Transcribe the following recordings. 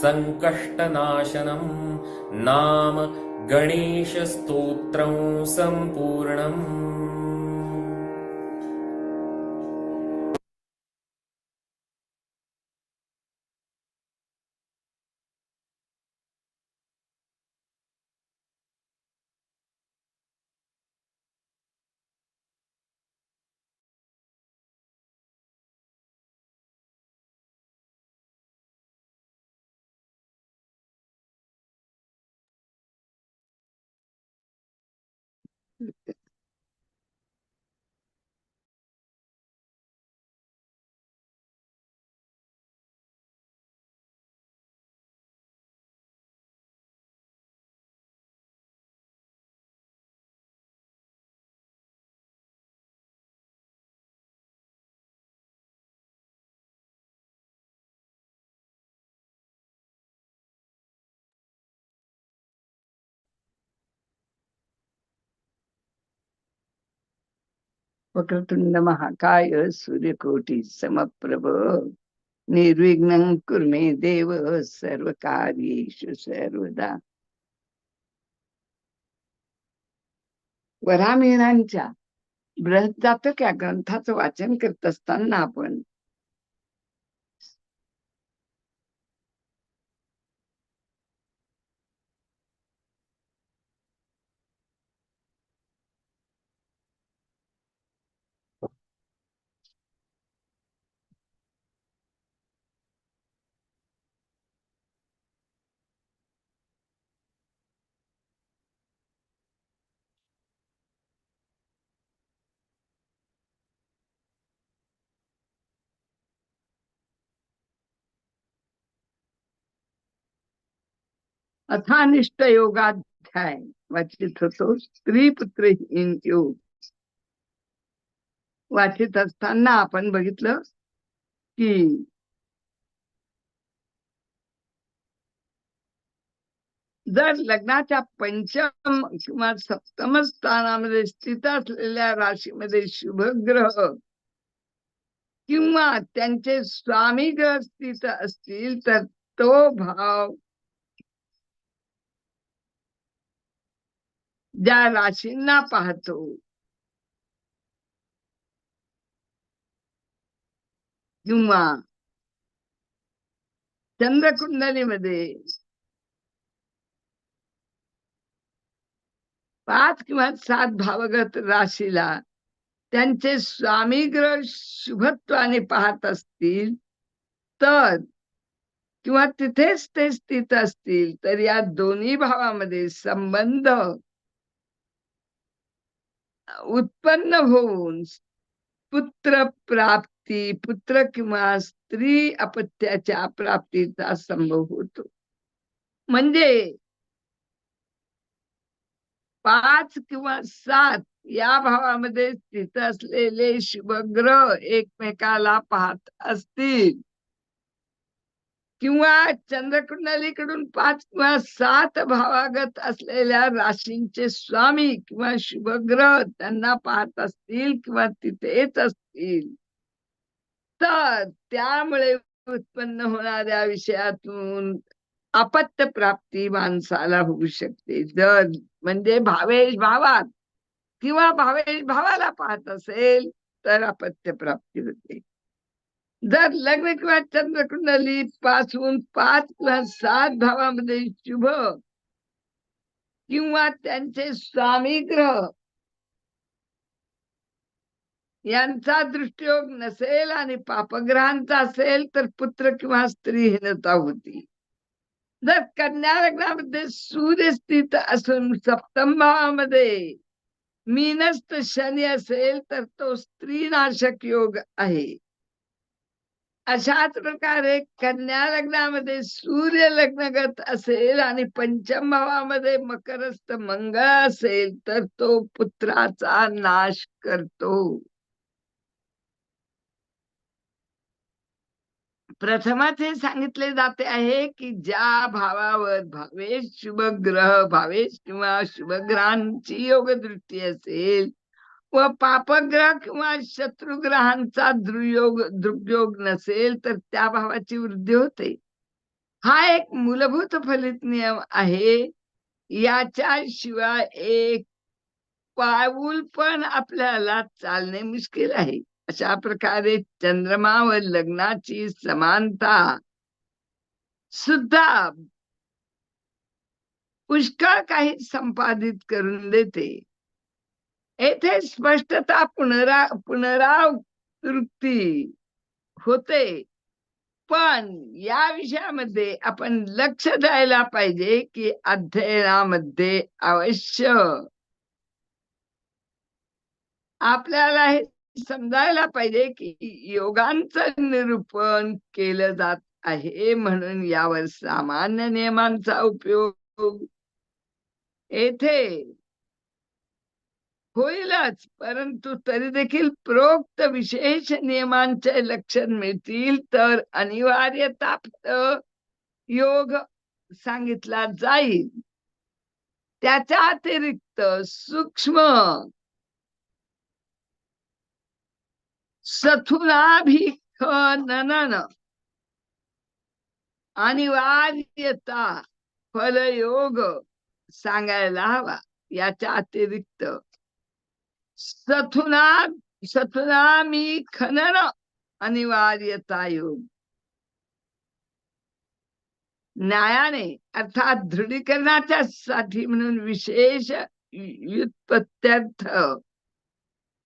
सङ्कष्टनाशनम् नाम गणेशस्तोत्रं सम्पूर्णम् वक्रतुंड महाकाय सूर्यकोटी समप्रभ? निर्विघ्न कुर्मे देव सर्व कार्येषु सर्वदा वरामिळांच्या बृहदातक या ग्रंथाचं वाचन करत असताना आपण अथानिष्ट योगाध्याय वाचित होतो. स्त्री पुत्र योग वाचित असताना आपण बघितलं की जर लग्नाच्या पंचम किंवा सप्तम स्थानामध्ये स्थित असलेल्या राशीमध्ये शुभग्रह किंवा त्यांचे स्वामी ग्रह स्थित असतील तर तो भाव ज्या राशींना पाहतो. किंवा चंद्रकुंडलीमध्ये पाच किंवा सात भावगत राशीला त्यांचे स्वामी ग्रह शुभत्वाने पाहत असतील तर किंवा तिथेच ते स्थित असतील तर या दोन्ही भावामध्ये संबंध उत्पन्न होऊन पुत्र प्राप्ती पुत्र किंवा स्त्री अपत्याच्या प्राप्तीचा संभव होतो. म्हणजे पाच किंवा सात या भावामध्ये स्थित असलेले शुभग्रह एकमेकाला पाहत असतील. किंवा चंद्रकुंडलीकडून पाच किंवा सात भावागत असलेल्या राशींचे स्वामी किंवा शुभग्रह त्यांना पाहत असतील किंवा तिथेच असतील. तर त्यामुळे उत्पन्न होणाऱ्या विषयातून अपत्य प्राप्ती माणसाला होऊ शकते. जर म्हणजे भावेश भावात किंवा भावेश भावाला पाहत असेल तर अपत्य प्राप्ती होते. जर लग्न किंवा चंद्रकुंडली पासून पाच किंवा सात भावामध्ये शुभ किंवा त्यांचे स्वामी ग्रह यांचा दृष्टियोग नसेल आणि पापग्रहांचा असेल तर पुत्र किंवा स्त्रीहीनता होती. जर कन्या लग्नामध्ये सूर्य स्थित असून सप्तम भावामध्ये मीनस्त शनी असेल तर तो स्त्री नाशक योग आहे. अशाच प्रकारे कन्या लग्नामध्ये सूर्य लग्नगत असेल आणि पंचम भावामध्ये मकरस्थ मंगळ असेल तर तो पुत्राचा नाश करतो. प्रथमच हे सांगितले जाते आहे की ज्या भावावर भावेश शुभ ग्रह भावेश किंवा शुभग्रहांची योग दृष्टी असेल व पापग्रह किंवा शत्रुग्रहांचा दुर्योग दुर्योग नसेल तर त्या भावाची वृद्धी होते. हा एक मूलभूत फलित नियम आहे याच्याशिवाय एक पाऊल पण आपल्याला चालणे मुश्किल आहे. अशा प्रकारे चंद्रमा व लग्नाची समानता सुद्धा पुष्कळ काही संपादित करून देते. येथे स्पष्टता पुनरा पुनरावृत्ती होते. पण या विषयामध्ये आपण लक्ष द्यायला पाहिजे की अध्ययनामध्ये अवश्य आपल्याला हे समजायला पाहिजे की योगांचं निरूपण केलं जात आहे म्हणून यावर सामान्य नियमांचा उपयोग. येथे होईलच. परंतु तरी देखील प्रोक्त विशेष नियमांचे लक्षण मिळतील तर अनिवार्यता योग सांगितला जाईल. त्याच्या अतिरिक्त सूक्ष्म सथुनाभिखनन अनिवार्यता फलयोग सांगायला हवा. याच्या अतिरिक्त सथुना सथुनामी खनन अनिवार्यता योग न्यायाने अर्थात दृढीकरणाच्या साठी म्हणून विशेष व्युत्पत्त्यर्थ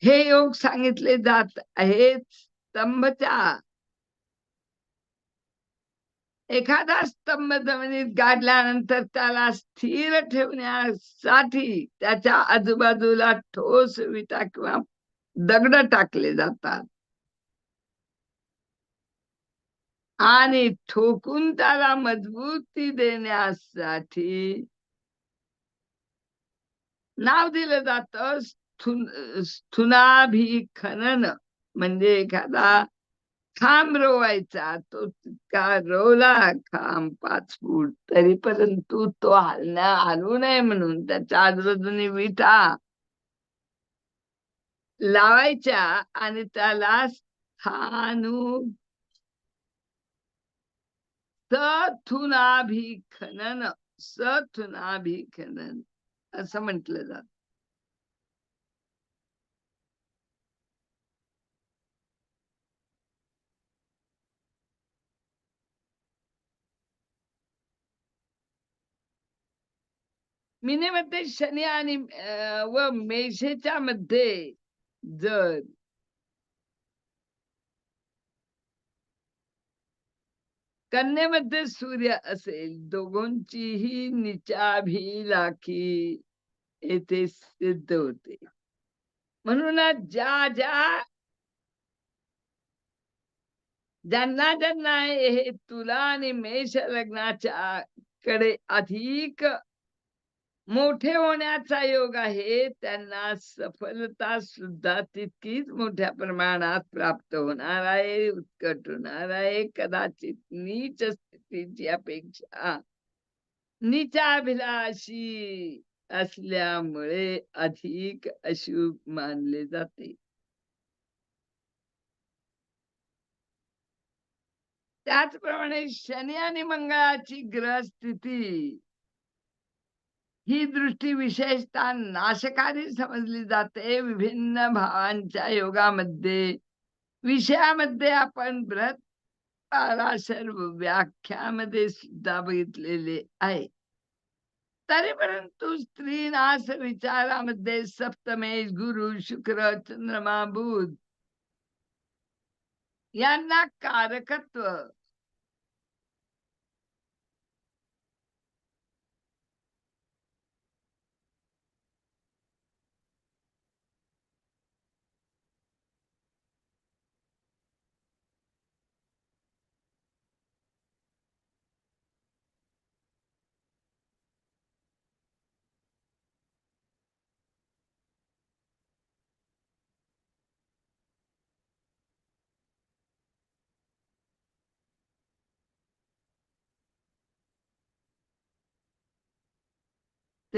हे योग सांगितले जात आहेत स्तंभच्या एखादा स्तंभ जमिनीत गाडल्यानंतर त्याला स्थिर ठेवण्यासाठी त्याच्या आजूबाजूला ठोस विटा किंवा दगड टाकले जातात. आणि ठोकून त्याला मजबूती देण्यासाठी नाव दिलं जात स्थुनाभिखनन. म्हणजे एखादा खांब रोवायचा तो तितका रोवला खांब पाच फूट. तरी परंतु तो हलण्या हलू नये म्हणून त्याच्या आजूबाजूने विटा लावायच्या आणि त्याला स्थानू सथुनाभिखनन सथुनाभिखनन असं म्हटलं जात. मीनेमध्ये शनी आणि व मेषेच्या मध्ये जर कन्येमध्ये सूर्य असेल दोघांचीही निचाभिलाखी येथे सिद्ध होते म्हणूनच ज्या ज्या ज्यांना ज्यांना हे तुला आणि मेष लग्नाच्या कडे अधिक मोठे होण्याचा योग आहे. त्यांना सफलता सुद्धा तितकीच मोठ्या प्रमाणात प्राप्त होणार आहे उत्कट होणार आहे. कदाचित नीच स्थितीची अपेक्षा नीचाभिलाषी असल्यामुळे अधिक अशुभ मानले जाते. त्याचप्रमाणे शनी आणि मंगळाची ग्रह स्थिती ही दृष्टी विशेषतः नाशकारी समजली जाते विभिन्न भावांच्या योगामध्ये. विषयामध्ये आपण व्रत पाराशर व्याख्यामध्ये सुद्धा बघितलेले आहे. तरी परंतु स्त्री नाश विचारामध्ये सप्तमेश गुरु शुक्र चंद्रमा बुध यांना कारकत्व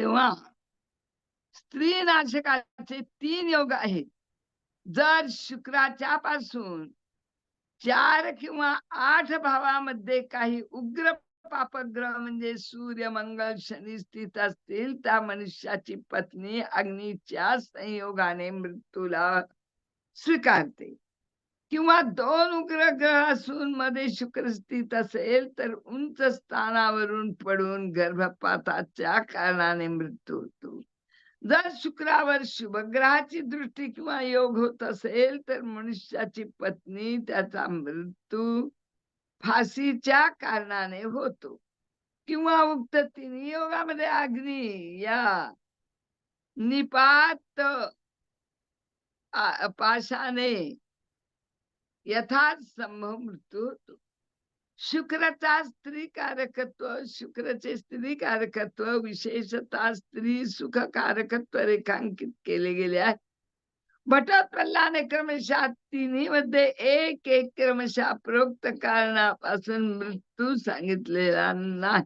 तेव्हा स्त्री नाशकाचे तीन योग आहेत. जर शुक्राच्या पासून चार किंवा आठ भावामध्ये काही उग्र पापग्रह म्हणजे सूर्य मंगल शनी स्थित असतील त्या मनुष्याची पत्नी अग्नीच्या संयोगाने मृत्यूला स्वीकारते. किंवा दोन उग्रग्रह असून मध्ये शुक्र स्थित असेल तर उंच स्थानावरून पडून गर्भपाताच्या कारणाने मृत्यू होतो. जर शुक्रावर शुभग्रहाची दृष्टी किंवा योग होत असेल तर मनुष्याची पत्नी त्याचा मृत्यू फाशीच्या कारणाने होतो. किंवा उक्त तिन्ही योगामध्ये अग्नी या निपात पाशाने यथाच संभव मृत्यू होतो शुक्राचा स्त्री कारकत्व शुक्राचे स्त्री कारकत्व विशेषतः स्त्री सुख कारकत्व रेखांकित केले गेले आहे. भटोत्पल्लाने क्रमशः तिन्ही मध्ये एक एक क्रमशः प्रोक्त कारणापासून मृत्यू सांगितलेला नाही.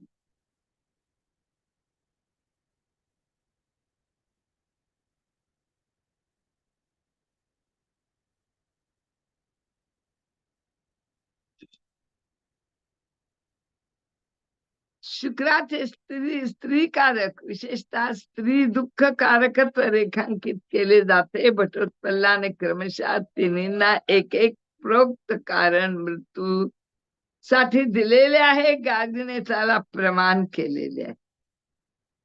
शुक्राचे स्त्री स्त्री कारक विशेषतः स्त्री दुःख कारकत्व रेखांकित केले जाते भटोत्पल्लाने क्रमशः तिन्हींना एक एक प्रोक्त कारण मृत्यू साठी दिलेले आहे गाडीने त्याला प्रमाण केलेले आहे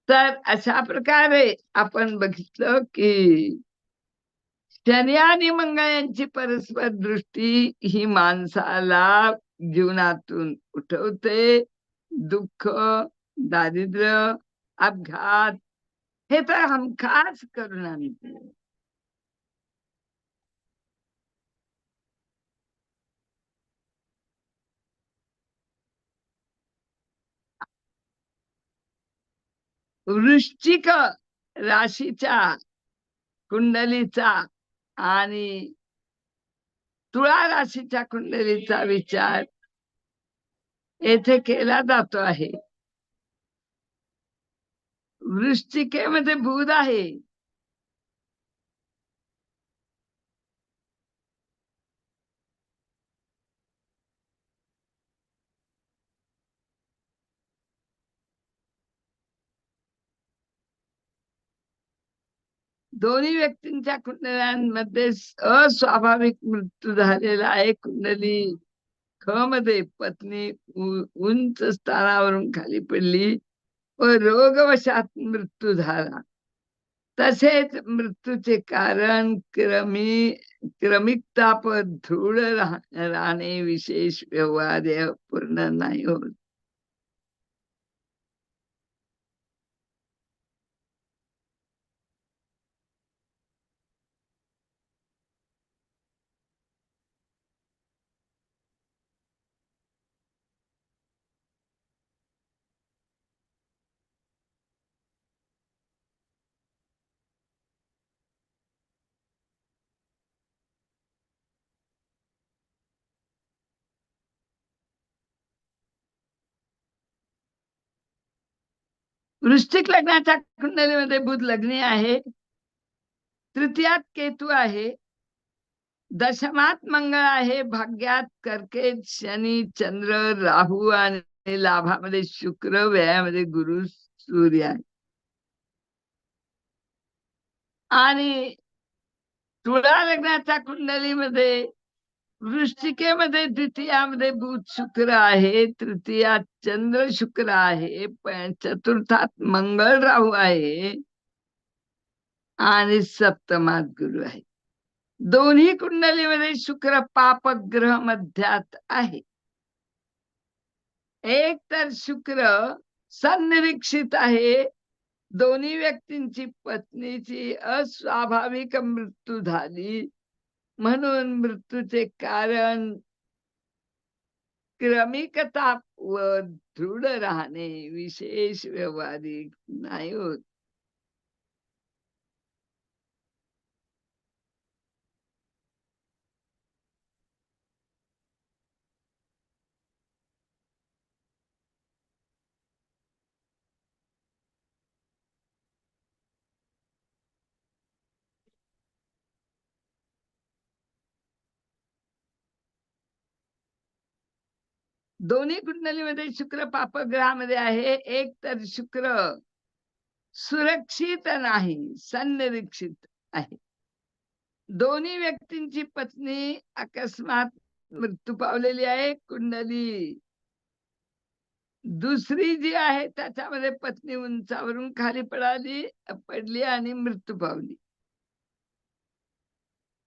तर अशा प्रकारे आपण बघितलं की शनी आणि मंगळ यांची परस्पर दृष्टी ही माणसाला जीवनातून उठवते दुःख दारिद्र्य अपघात हे तर हमखास करून आणते वृश्चिक राशीच्या कुंडलीचा आणि तुळा राशीच्या कुंडलीचा विचार येथे केला जातो आहे. वृश्चिकेमध्ये बुध आहे. दोन्ही व्यक्तींच्या कुंडल्यांमध्ये अस्वाभाविक मृत्यू झालेला आहे कुंडली. ख मध्ये पत्नी उंच स्थानावरून खाली पडली व रोगवशात मृत्यू झाला. तसेच मृत्यूचे कारण क्रमी क्रमिक धृढ राह- राहणे विशेष व्यवहार्य पूर्ण नाही होत. वृश्चिक लग्नाच्या कुंडलीमध्ये बुध लग्नी आहे. तृतीयात केतू आहे. दशमात मंगळ आहे. भाग्यात कर्केत शनी चंद्र राहू आणि लाभामध्ये शुक्र व्यायामध्ये गुरु सूर्य आहे. आणि तुळा लग्नाच्या कुंडलीमध्ये वृश्चिकेमध्ये द्वितीयामध्ये बुध शुक्र आहे तृतीयात चंद्र शुक्र आहे चतुर्थात मंगळ राहू आहे आणि सप्तमात गुरु आहे. दोन्ही कुंडलीमध्ये शुक्र पापग्रह मध्यात आहे. एक तर शुक्र संनिरीक्षित आहे. दोन्ही व्यक्तींची पत्नीची अस्वाभाविक मृत्यू झाली. म्हणून मृत्यूचे कारण क्रमिकता व दृढ राहणे विशेष व्यवहारिक नाही होत दोन्ही कुंडलीमध्ये शुक्र पापग्रहामध्ये आहे. एक तर शुक्र सुरक्षित नाही संरक्षित आहे. दोन्ही व्यक्तींची पत्नी अकस्मात मृत्यू पावलेली आहे. कुंडली दुसरी जी आहे त्याच्यामध्ये पत्नी उंचावरून खाली पडाली पडली आणि मृत्यू पावली.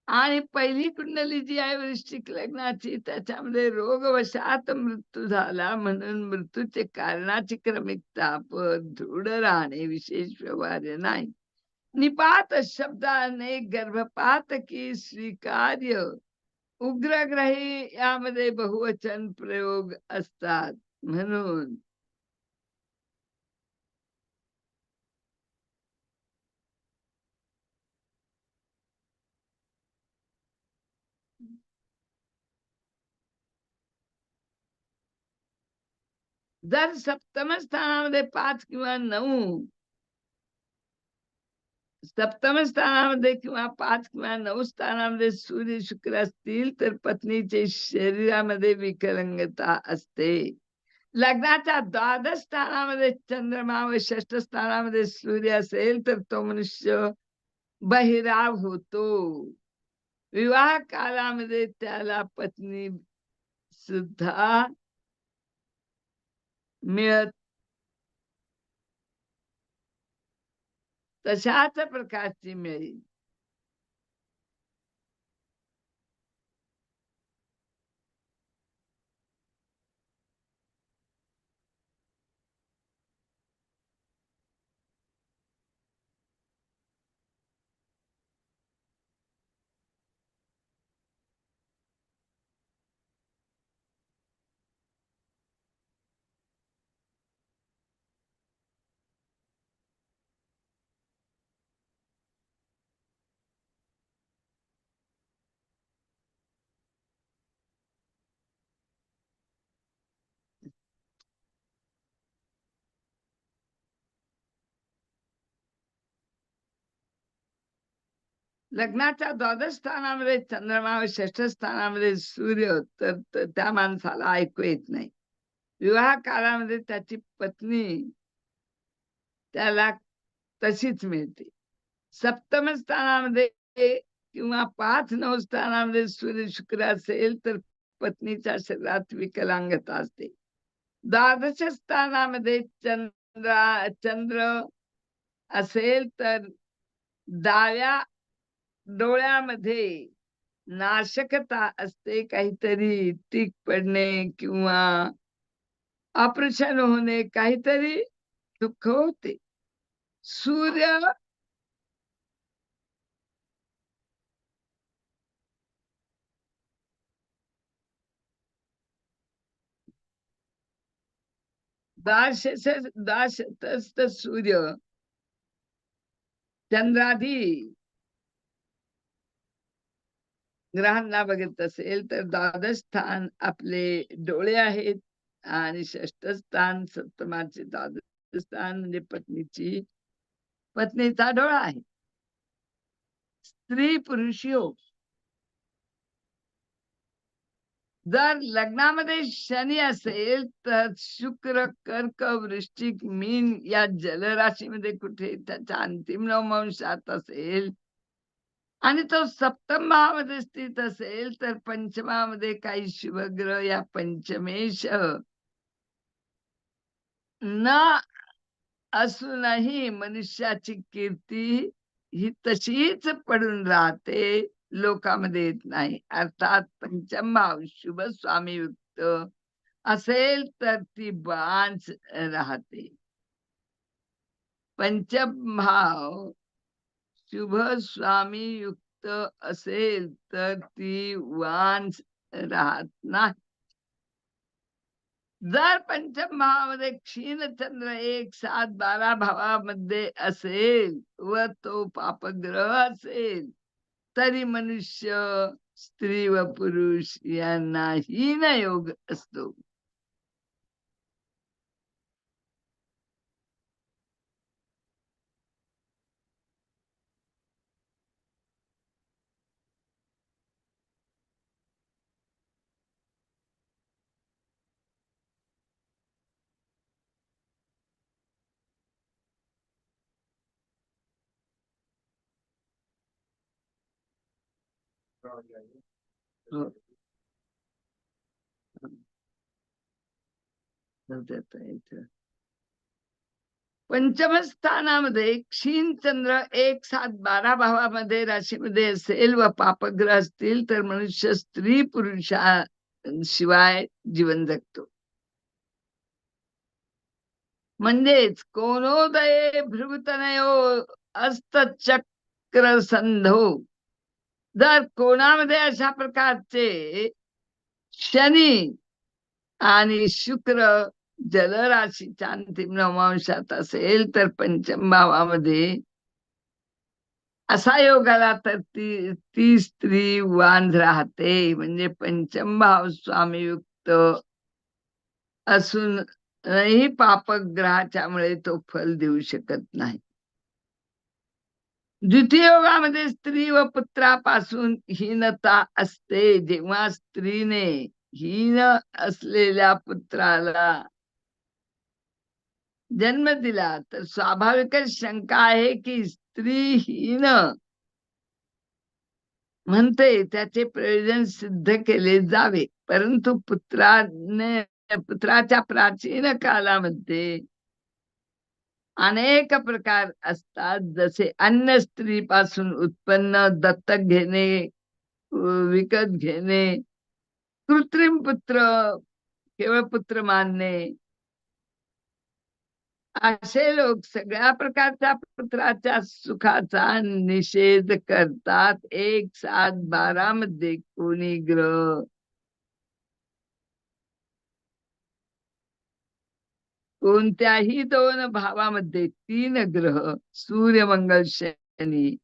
आणि पहिली कुंडली जी आहे वृश्चिक लग्नाची त्याच्यामध्ये रोगवशात मृत्यू झाला. म्हणून मृत्यूचे कारणाची क्रमिकता पण दृढ राहणे विशेष व्यवहार्य नाही. निपात शब्दाने गर्भपात की स्वीकार्य. उग्रग्रही यामध्ये बहुवचन प्रयोग असतात. म्हणून जर सप्तम स्थानामध्ये पाच किंवा नऊ. सप्तम स्थानामध्ये किंवा पाच किंवा नऊ स्थानामध्ये सूर्य शुक्र असतील तर पत्नीचे शरीरामध्ये विकलंगता असते. लग्नाच्या द्वादश स्थानामध्ये चंद्रमा व षष्ठ स्थानामध्ये सूर्य असेल तर तो मनुष्य बहिराव होतो. विवाह कालामध्ये त्याला पत्नी सुद्धा मिळत. तशाच प्रकारची मिळेल. लग्नाच्या द्वादश स्थानामध्ये चंद्रमा व षष्ठ स्थानामध्ये सूर्य तर त्या माणसाला ऐकू येत नाही. विवाह काळामध्ये त्याची पत्नी त्याला तशीच मिळते. सप्तम स्थानामध्ये किंवा पाच नऊ स्थानामध्ये सूर्य शुक्र असेल तर पत्नीच्या शरीरात विकलांगता असते. द्वादश स्थानामध्ये चंद्रा चंद्र असेल तर डाव्या डोळ्यामध्ये नाशकता असते काहीतरी टीक पडणे किंवा ऑपरेशन होणे काहीतरी दुःख होते. सूर्य दाश दाश सूर्य चंद्राधी ग्रहांना बघत असेल तर द्वादश स्थान आपले डोळे आहेत आणि षष्ठ स्थान सप्तमाचे द्वादश स्थान म्हणजे पत्नीची पत्नीचा डोळा आहे. स्त्री पुरुष योग. जर लग्नामध्ये शनी असेल तर शुक्र कर्क वृश्चिक मीन या जलराशीमध्ये कुठे त्याच्या अंतिम नवमांशात असेल आणि तो सप्तम भावामध्ये स्थित असेल तर पंचमामध्ये काही शिवग्रह या पंचमेश. न असूनही मनुष्याची कीर्ती ही तशीच पडून राहते लोकांमध्ये येत नाही. अर्थात पंचम भाव शुभ स्वामी युक्त असेल तर ती बांच राहते. पंचम भाव शुभ स्वामी युक्त असेल तर ती वांच राहत नाही. जर पंचम भावामध्ये क्षीणचंद्र एक सात बारा भावामध्ये असेल व तो पापग्रह असेल तरी मनुष्य स्त्री व पुरुष यांना हीन योग असतो. हो. पंचम स्थानामध्ये क्षीण चंद्र एक सात बारा भावामध्ये राशीमध्ये असेल व पापग्रह असतील तर मनुष्य स्त्री पुरुषा शिवाय जीवन जगतो. म्हणजेच कोणोदये अस्त अस्तचक्र संधो जर कोणामध्ये अशा प्रकारचे शनी आणि शुक्र जलराशीच्या अंतिम नवमांशात असेल तर पंचम भावामध्ये असा योग आला तर ती ती स्त्री वांध राहते. म्हणजे पंचम भाव स्वामीयुक्त असूनही पापग्रहाच्यामुळे तो फल देऊ शकत नाही. द्वितीयोगामध्ये स्त्री व पुत्रापासून हीनता असते. जेव्हा स्त्रीने हीन असलेल्या पुत्राला जन्म दिला तर स्वाभाविकच शंका आहे की स्त्री हीन म्हणते त्याचे प्रयोजन सिद्ध केले जावे. परंतु पुत्राने पुत्राच्या प्राचीन कालामध्ये अनेक प्रकार असतात. जसे अन्य स्त्रीपासून उत्पन्न दत्तक घेणे विकत घेणे कृत्रिम पुत्र केवळ पुत्र मानणे. असे लोक सगळ्या प्रकारच्या पुत्राच्या सुखाचा निषेध करतात. एक सात बारा मध्ये कोणी ग्रह कोणत्याही दोन भावामध्ये तीन ग्रह सूर्य मंगल शनी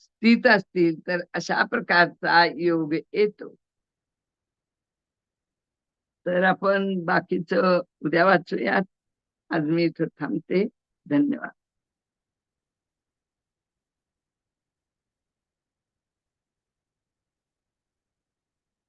स्थित असतील तर अशा प्रकारचा योग येतो. तर आपण बाकीच उद्या वाचूयात. आज मी इथं थांबते. धन्यवाद.